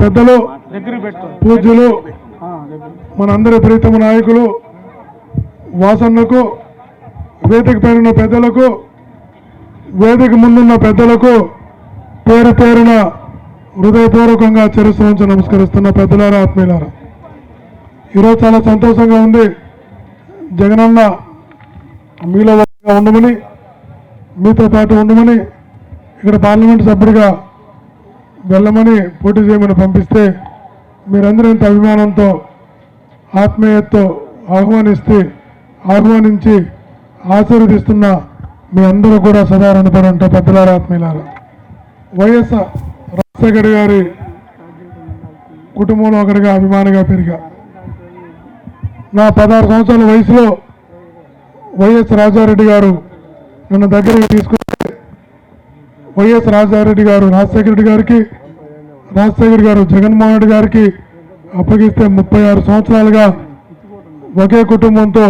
పెద్దలు పూజలు పూజ్యులు మనందరి ప్రీతమ నాయకులు వాసన్నకు వేదిక పైన పెద్దలకు వేదిక ముందున్న పెద్దలకు పేరు పేరున హృదయపూర్వకంగా చిరస్సు నమస్కరిస్తున్న పెద్దలారా ఆత్మీయులారా. ఈరోజు చాలా సంతోషంగా ఉంది. జగనన్న మీలో ఉండమని మీతో పాటు ఉండమని ఇక్కడ పార్లమెంట్ సభ్యుడిగా వెళ్ళమని పోటీ చేయమని పంపిస్తే మీరందరూ ఇంత అభిమానంతో ఆత్మీయతతో ఆహ్వానిస్తే ఆహ్వానించి ఆశీర్వదిస్తున్న మీ అందరూ కూడా సదా రుణపడి పెద్దలారా ఆత్మీయులారా. వైఎస్ఆర్ రాజశేఖర్ గారి కుటుంబంలో ఒకరిగా అభిమానిగా పెరిగా. నా పదహారు సంవత్సరాల వయసులో వైఎస్ రాజారెడ్డి గారు నన్ను దగ్గరికి తీసుకు వైఎస్ రాజారెడ్డి గారు రాజశేఖరరెడ్డి గారికి రాజశేఖర్ గారు జగన్మోహన్ రెడ్డి గారికి అప్పగిస్తే ముప్పై ఆరు సంవత్సరాలుగా ఒకే కుటుంబంతో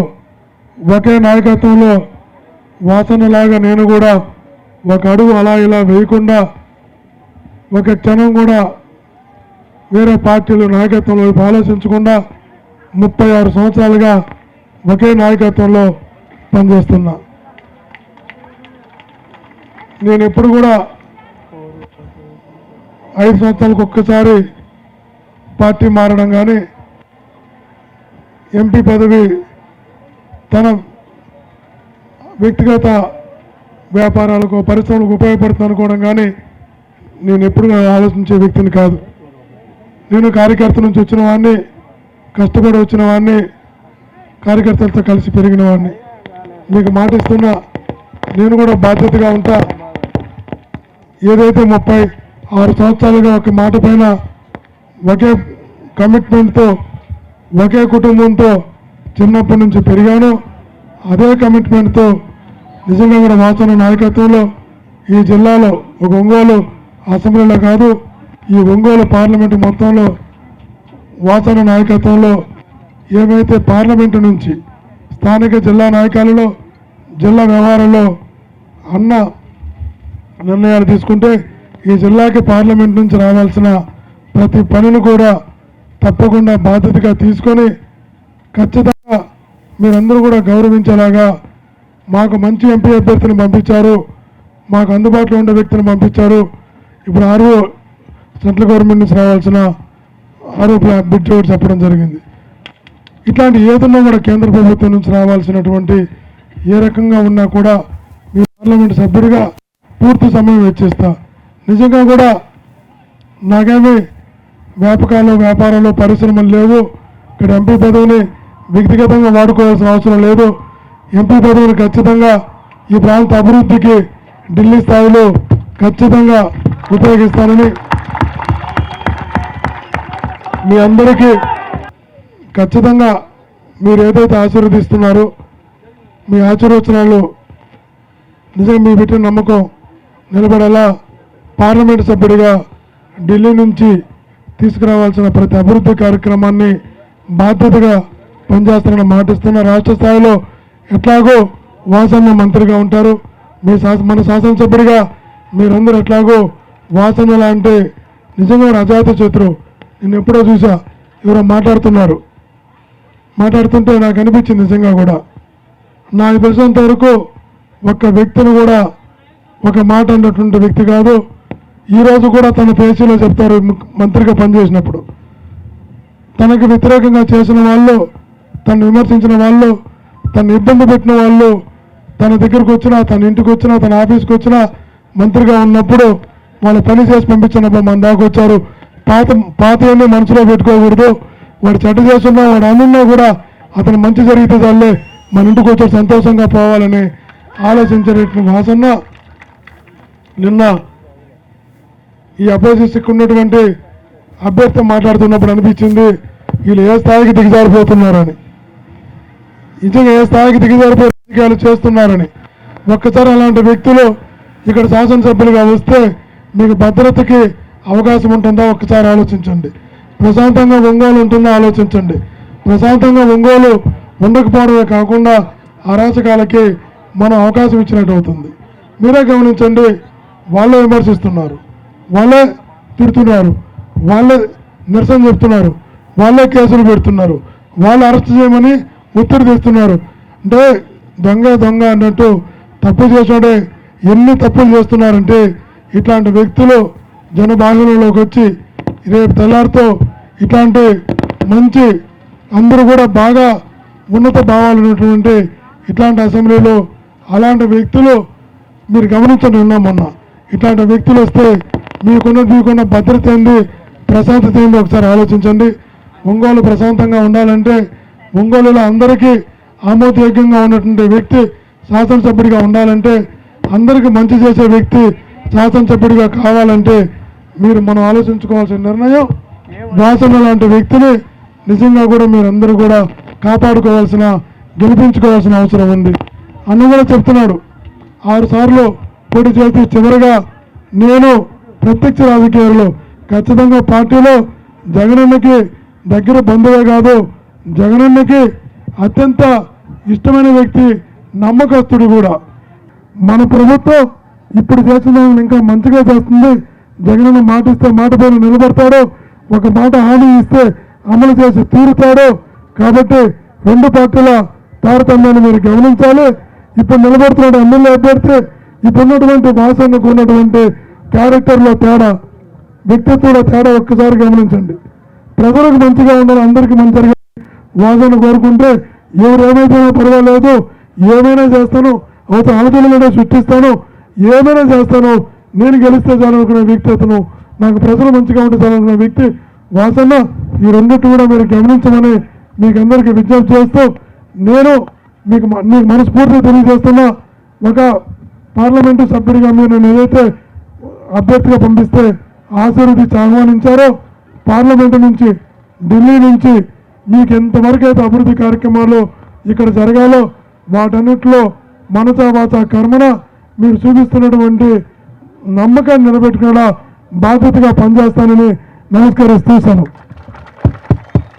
ఒకే నాయకత్వంలో వాసనలాగా నేను కూడా ఒక అడుగు అలా ఇలా వేయకుండా ఒక క్షణం కూడా వేరే పార్టీలు నాయకత్వంలో ఆలోచించకుండా ముప్పై ఆరు సంవత్సరాలుగా ఒకే నాయకత్వంలో పనిచేస్తున్నా. నేను ఎప్పుడు కూడా ఐదు సంవత్సరాలకు ఒక్కసారి పార్టీ మారడం కానీ ఎంపీ పదవి తన వ్యక్తిగత వ్యాపారాలకు పరిశ్రమలకు ఉపయోగపడుతుంది అనుకోవడం కానీ నేను ఎప్పుడు ఆలోచించే వ్యక్తిని కాదు. నేను కార్యకర్త నుంచి వచ్చిన వాడిని కష్టపడి వచ్చిన వాడిని కార్యకర్తలతో కలిసి పెరిగిన వాడిని. మీకు మాట ఇస్తున్నా నేను కూడా బాధ్యతగా ఉంటా. ఏదైతే ముప్పై ఆరు సంవత్సరాలుగా ఒక మాట పైన ఒకే కమిట్మెంట్తో ఒకే కుటుంబంతో చిన్నప్పటి నుంచి పెరిగాను అదే కమిట్మెంట్తో నిజంగా కూడా వాసన నాయకత్వంలో ఈ జిల్లాలో ఒక ఒంగోలు అసెంబ్లీలో కాదు ఈ ఒంగోలు పార్లమెంటు మొత్తంలో వాసన నాయకత్వంలో ఏమైతే పార్లమెంటు నుంచి స్థానిక జిల్లా నాయకాలలో జిల్లా వ్యవహారంలో అన్న నిర్ణయాలు తీసుకుంటే ఈ జిల్లాకి పార్లమెంట్ నుంచి రావాల్సిన ప్రతి పనిని కూడా తప్పకుండా బాధ్యతగా తీసుకొని ఖచ్చితంగా మీరందరూ కూడా గౌరవించేలాగా మాకు మంచి ఎంపీ అభ్యర్థిని పంపించారు మాకు అందుబాటులో ఉండే వ్యక్తిని పంపించారు. ఇప్పుడు ఆరు సెంట్రల్ గవర్నమెంట్ నుంచి రావాల్సిన ఆరు బిడ్జ్ ఒకటి చెప్పడం జరిగింది. ఇట్లాంటి ఏదన్నా కూడా కేంద్ర ప్రభుత్వం నుంచి రావాల్సినటువంటి ఏ రకంగా ఉన్నా కూడా మీ పార్లమెంట్ సభ్యుడిగా పూర్తి సమయం వెచ్చిస్తా నిజంగా కూడా నాకేమీ వ్యాపకాలు వ్యాపారాలు పరిశ్రమలు లేవు. ఇక్కడ ఎంపీ పదవిని వ్యక్తిగతంగా వాడుకోవాల్సిన అవసరం లేదు. ఎంపీ పదవిని ఖచ్చితంగా ఈ ప్రాంత అభివృద్ధికి ఢిల్లీ స్థాయిలో ఖచ్చితంగా ఉపయోగిస్తానని మీ అందరికీ ఖచ్చితంగా మీరు ఏదైతే ఆశీర్వదిస్తున్నారో మీ ఆశీర్వచనాలు నిజంగా మీ పెట్టిన నమ్మకం నిలబడేలా పార్లమెంట్ సభ్యుడిగా ఢిల్లీ నుంచి తీసుకురావాల్సిన ప్రతి అభివృద్ధి కార్యక్రమాన్ని బాధ్యతగా పనిచేస్తానని మాటిస్తున్న రాష్ట్ర స్థాయిలో ఎట్లాగో వాసన్న మంత్రిగా ఉంటారు. మీ శాస మన శాసనసభ్యుడిగా మీరందరూ ఎట్లాగో వాసన లాంటి నిజంగా రజాత చేతులు నేను ఎప్పుడో చూసా ఎవరో మాట్లాడుతున్నారు. మాట్లాడుతుంటే నాకు అనిపించింది నిజంగా కూడా. నాకు తెలిసినంత వరకు ఒక్క వ్యక్తిని కూడా ఒక మాట అన్నటువంటి వ్యక్తి కాదు. ఈరోజు కూడా తన పేచీలో చెప్తారు మంత్రిగా పనిచేసినప్పుడు. తనకు వ్యతిరేకంగా చేసిన వాళ్ళు తను విమర్శించిన వాళ్ళు తను ఇబ్బంది పెట్టిన వాళ్ళు తన దగ్గరకు వచ్చినా తన ఇంటికి వచ్చినా తన ఆఫీస్కి వచ్చినా మంత్రిగా ఉన్నప్పుడు వాళ్ళు పని చేసి పంపించినప్పుడు మన దాకా వచ్చారు. పాత పాతవన్నీ మనసులో పెట్టుకోకూడదు. వాడు చెడ్డ చేస్తున్నా వాడు అనున్నా కూడా అతను మంచి జరిగితే చాలే. మన ఇంటికి వచ్చి సంతోషంగా పోవాలని ఆలోచించేటువంటి వాసన్న నిన్న ఈ అపోజిషన్కి ఉన్నటువంటి అభ్యర్థి మాట్లాడుతున్నప్పుడు అనిపించింది వీళ్ళు ఏ స్థాయికి దిగజారిపోతున్నారని. నిజంగా ఏ స్థాయికి దిగజారిపోయి రాజకీయాలు చేస్తున్నారని. ఒక్కసారి అలాంటి వ్యక్తులు ఇక్కడ శాసనసభ్యులుగా వస్తే మీకు భద్రతకి అవకాశం ఉంటుందా? ఒక్కసారి ఆలోచించండి. ప్రశాంతంగా ఒంగోలు ఉంటుందో? ఆలోచించండి. ప్రశాంతంగా ఒంగోలు ఉండకపోవడమే కాకుండా అరాచకాలకి మనం అవకాశం ఇచ్చినట్టు అవుతుంది. మీరే గమనించండి వాళ్ళే విమర్శిస్తున్నారు. వాళ్ళే తిడుతున్నారు. వాళ్ళే నిరసన చెప్తున్నారు. వాళ్ళే కేసులు పెడుతున్నారు. వాళ్ళు అరెస్ట్ చేయమని ఒత్తిడి తెస్తున్నారు. అంటే దొంగ దొంగ అన్నట్టు తప్పు చేసినోడే ఎన్ని తప్పులు చేస్తున్నారంటే ఇట్లాంటి వ్యక్తులు జనబాహుల్యంలోకి వచ్చి రేపు తెల్లారితో ఇట్లాంటి మంచి అందరూ కూడా బాగా ఉన్నత భావాలు ఉన్నటువంటి ఇట్లాంటి అసెంబ్లీలో అలాంటి వ్యక్తులు మీరు గమనించండి ఉన్నాం మొన్న. ఇట్లాంటి వ్యక్తులు వస్తే మీకున్న మీకున్న భద్రత ఏంది? ప్రశాంతత ఏంది? ఒకసారి ఆలోచించండి. ఒంగోలు ప్రశాంతంగా ఉండాలంటే ఒంగోలులో అందరికీ ఆమోదయోగ్యంగా ఉన్నటువంటి వ్యక్తి శాసనసభ్యుడిగా ఉండాలంటే అందరికీ మంచి చేసే వ్యక్తి శాసనసభ్యుడిగా కావాలంటే మీరు మనం ఆలోచించుకోవాల్సిన నిర్ణయం వాసన లాంటి వ్యక్తిని నిజంగా కూడా మీరందరూ కూడా కాపాడుకోవాల్సిన గెలిపించుకోవాల్సిన అవసరం ఉంది. అన్న కూడా చెప్తున్నాడు. ఆరు సార్లు పోటీ చేసి చివరిగా నేను ప్రత్యక్ష రాజకీయాల్లో ఖచ్చితంగా పార్టీలో జగనన్నకి దగ్గర బంధువే కాదు జగనన్నకి అత్యంత ఇష్టమైన వ్యక్తి నమ్మకస్తుడు కూడా. మన ప్రభుత్వం ఇప్పుడు చేసిన దానిని ఇంకా మంచిగా చేస్తుంది. జగనన్న మాట ఇస్తే మాట పైన నిలబడతాడు. ఒక మాట హామీ ఇస్తే అమలు చేసి తీరుతాడు. కాబట్టి రెండు పార్టీల తారతమ్యాన్ని మీరు గమనించాలి. ఇప్పుడు నిలబడుతున్నాడు ఎమ్మెల్యే అభ్యర్థి ఇప్పుడు ఉన్నటువంటి ఉన్నటువంటి క్యారెక్టర్లో తేడా వ్యక్తిత్వంలో తేడా ఒక్కసారి గమనించండి. ప్రజలకు మంచిగా ఉండాలి అందరికీ మంచి వాసన వాదన కోరుకుంటే ఎవరు ఏమైపోయినా పర్వాలేదు ఏమైనా చేస్తాను అవతల ఆందోళన సృష్టిస్తాను ఏమైనా చేస్తాను నేను గెలిస్తే చాలనుకునే వ్యక్తి అతను నాకు ప్రజలు మంచిగా ఉంటే చాలనుకునే వ్యక్తి వాసన ఈ రెండింటి కూడా మీరు గమనించమని మీకు అందరికీ విజ్ఞప్తి చేస్తూ నేను మీకు మ- మీకు మనస్ఫూర్తిగా తెలియజేస్తున్నా. ఒక పార్లమెంటు సభ్యుడిగా మీరు నన్ను ఏదైతే అభ్యర్థిగా పంపిస్తే ఆశీర్వది ఆహ్వానించారో పార్లమెంటు నుంచి ఢిల్లీ నుంచి మీకు ఎంతవరకు అయితే అభివృద్ధి కార్యక్రమాలు ఇక్కడ జరగాలో వాటన్నిటిలో మనసావాచ కర్మన మీరు చూపిస్తున్నటువంటి నమ్మకాన్ని నిలబెట్టుకునేలా బాధ్యతగా పనిచేస్తానని నమస్కరిస్తూ